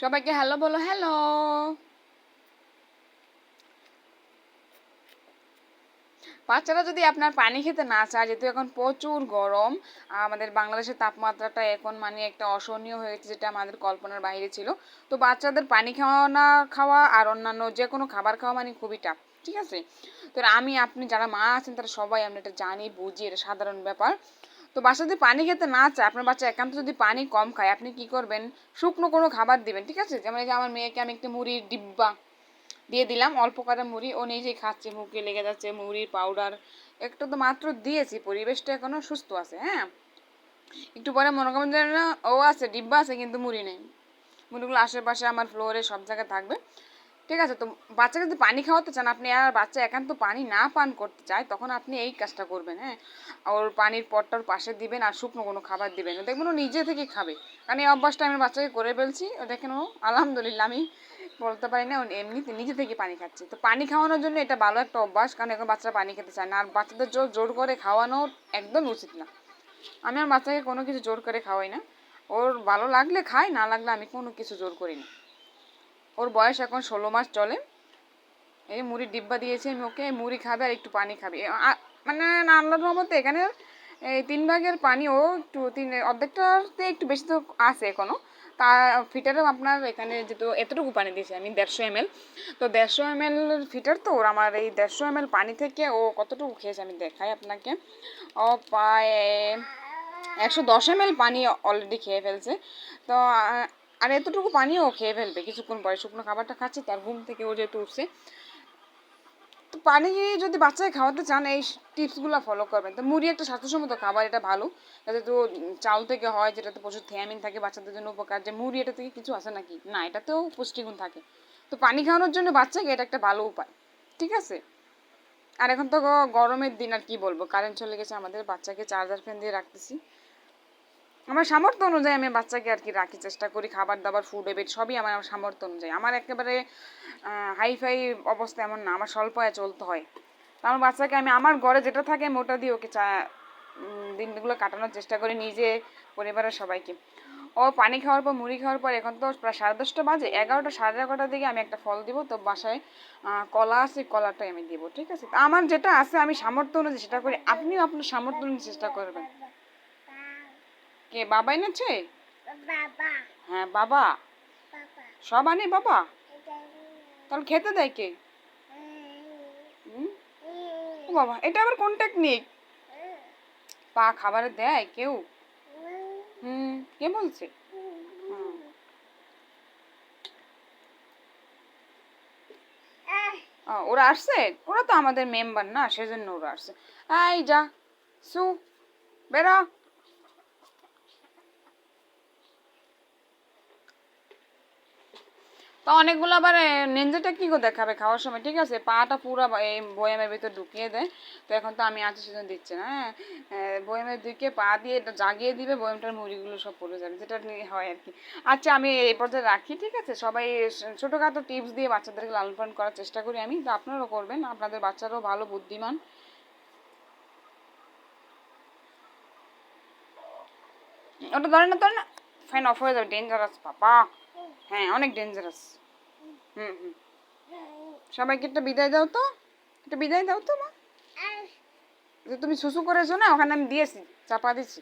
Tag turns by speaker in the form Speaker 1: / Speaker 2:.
Speaker 1: সবাইকে হ্যালো বলো, হ্যালো। বাচ্চারা যদি আপনার পানি খেতে না চায়, যেহেতু এখন প্রচুর গরম আমাদের বাংলাদেশের তাপমাত্রাটা এখন মানে একটা অসহনীয় হয়েছে যেটা আমাদের কল্পনার বাইরে ছিল। তো বাচ্চাদের পানি খাওয়া না খাওয়া আর অন্যান্য যে কোনো খাবার খাওয়া মানে খুবই টাফ ঠিক আছে? তো আমি, আপনি যারা মা আছেন, তারা সবাই আমরা এটা জানি, বুঝি, এটা সাধারণ ব্যাপার। তো বাচ্চা যদি পানি খেতে না চায় আপনার বাচ্চা একান্ত যদি পানি কম খায় আপনি কি করবেন? শুকনো কোনো খাবার দিবেন ঠিক আছে? যেমন এই যে আমার মেয়েকে আমি একটা মুড়ির ডিব্বা দিয়ে দিলাম অল্প করে মুড়ি ও নিজেই খাচ্ছে মুখে লেগে যাচ্ছে মুড়ির পাউডার একটু তো মাত্র দিয়েছি পরিবেশটা এখনও সুস্থ আছে হ্যাঁ? একটু পরে মনে করেন যে না, ও আছে ডিব্বা আছে কিন্তু মুড়ি নেই। মুড়িগুলো আশেপাশে আমার ফ্লোরে সব জায়গায় থাকবে। ঠিক আছে, তো বাচ্চাকে যদি পানি খাওয়াতে চান, আপনি আর বাচ্চা একান্ত পানি না পান করতে চায়, তখন আপনি এই কাজটা করবেন হ্যাঁ? ওর পানির পটটার পাশে দিবেন আর শুকনো কোনো খাবার দিবেন। দেখবেন ও নিজে থেকে খাবে। কারণ এই অভ্যাসটা আমি বাচ্চাকে করে ফেলছি দেখেন ও, আলহামদুলিল্লাহ আমি বলতে পারি না এমনিতে নিজে থেকে পানি খাচ্ছে। তো পানি খাওয়ানোর জন্য এটা ভালো একটা অভ্যাস, কারণ এখন বাচ্চারা পানি খেতে চায় না, আর বাচ্চাদের জোর জোর করে খাওয়ানো একদম উচিত না। আমি আমার বাচ্চাকে কোনো কিছু জোর করে খাওয়াই না। ওর ভালো লাগলে খায়, না লাগলে আমি কোনো কিছু জোর করি না। ওর বয়স এখন ষোলো মাস চলে। এই মুড়ির ডিব্বা দিয়েছি, আমি ওকে মুড়ি খাবে আর একটু পানি খাবে। মানে আল্লাহর রহমতে এখানে এই তিন ভাগের পানি ও একটু, তিন, অর্ধেকটাতে একটু বেশি তো আছে এখনও। তা, ফিটারও আপনার এখানে যেহেতু এতটুকু পানি দিয়েছি, আমি দেড়শো এম তো দেড়শো এম ফিটার তো ওর, আমার এই দেড়শো এম পানি থেকে ও কতটুকু খেয়েছে আমি দেখাই আপনাকে। ও প্রায় একশো দশ এম পানি অলরেডি খেয়ে ফেলছে। তো আর এতটুকু পানিও খেয়ে ফেলবে। কিছুক্ষণ পরে শুকনো খাবারটা খাচ্ছে, তার ঘুম থেকে ও যেহেতু উঠছে। তো পানি যদি বাচ্চাকে খাওয়াতে চান, এই টিপসগুলো ফলো করবেন। তো মুড়ি একটা স্বাস্থ্যসম্মত খাবার, এটা ভালো। যাতে তো চাল থেকে হয়, যেটাতে প্রচুর থিয়ামিন থাকে, বাচ্চাদের জন্য উপকার। যে মুড়ি, এটা থেকে কিছু আছে নাকি? না, এটাতেও পুষ্টিগুণ থাকে। তো পানি খাওয়ানোর জন্য বাচ্চাকে এটা একটা ভালো উপায়। ঠিক আছে? আর এখন তো গরমের দিন, আর কি বলব? কারেন্ট চলে গেছে, আমাদের বাচ্চাকে চার্জার ফ্যান দিয়ে রাখতেছি। আমার সামর্থ্য অনুযায়ী আমি বাচ্চাকে আর কি রাখি, চেষ্টা করি খাবার দাবার ফুড এবেট সবই আমার আমার সামর্থ্য অনুযায়ী। আমার একেবারে হাই ফাই অবস্থা এমন না, আমার স্বল্প আয় চলতে হয়। তো আমার বাচ্চাকে আমি, আমার ঘরে যেটা থাকে আমি ওটা দিয়ে ওকে চা দিনগুলো কাটানোর চেষ্টা করি নিজে, পরিবারের সবাইকে। ও পানি খাওয়ার পর, মুড়ি খাওয়ার পর এখন তো প্রায় সাড়ে দশটা বাজে, এগারোটা, সাড়ে এগারোটার দিকে আমি একটা ফল দিব, তো বাসায় কলা আছে, কলাটাই আমি দিব, ঠিক আছে? আমার যেটা আছে আমি সামর্থ্য অনুযায়ী সেটা করি, আপনিও আপনার সামর্থ্য অনুযায়ী চেষ্টা করবেন। কে বাবা এনেছে
Speaker 2: বাবা।
Speaker 1: হ্যাঁ বাবা। সব আনে বাবা? তাহলে খেতে দেয় কে? ও বাবা এটা আবার কোন টেকনিক পা খাবারে দেয় কেউ? হুম। কে বলছে? ওরা আসছে? ওরা তো আমাদের মেম্বার না সেজন্য ওরা আসছে। এই যা সু বেরো। তো অনেকগুলো আবার নেঞ্জাটা কী করে দেখাবে খাওয়ার সময়? ঠিক আছে, পাটা পুরো এই বয়ামের ভিতর ঢুকিয়ে দেয় তো এখন তো আমি আছি সেজন্য দিচ্ছে না হ্যাঁ? বয়ামের দিকে পা দিয়ে এটা জাগিয়ে দিবে, বয়ামটার মুড়িগুলো সব পড়ে যাবে, যেটা হয় আর কি। আচ্ছা আমি এই পর্যায়ে রাখি, ঠিক আছে? সবাই ছোটোখাটো টিপস দিয়ে বাচ্চাদেরকে লালন পালন করার চেষ্টা করি আমি, তো আপনারাও করবেন, আপনাদের বাচ্চারাও ভালো, বুদ্ধিমান। ওটা ধরে না ধরে না। ফ্যান অফ হয়ে যাবে ডেঞ্জারাস পাপা হ্যাঁ অনেক ডেঞ্জারাস হুম হুম। সবাইকে একটা বিদায় দাও তো। একটা বিদায় দাও তো মা। যে তুমি শুশু করেছ না ওখানে আমি দিয়েছি চাপা দিয়েছি।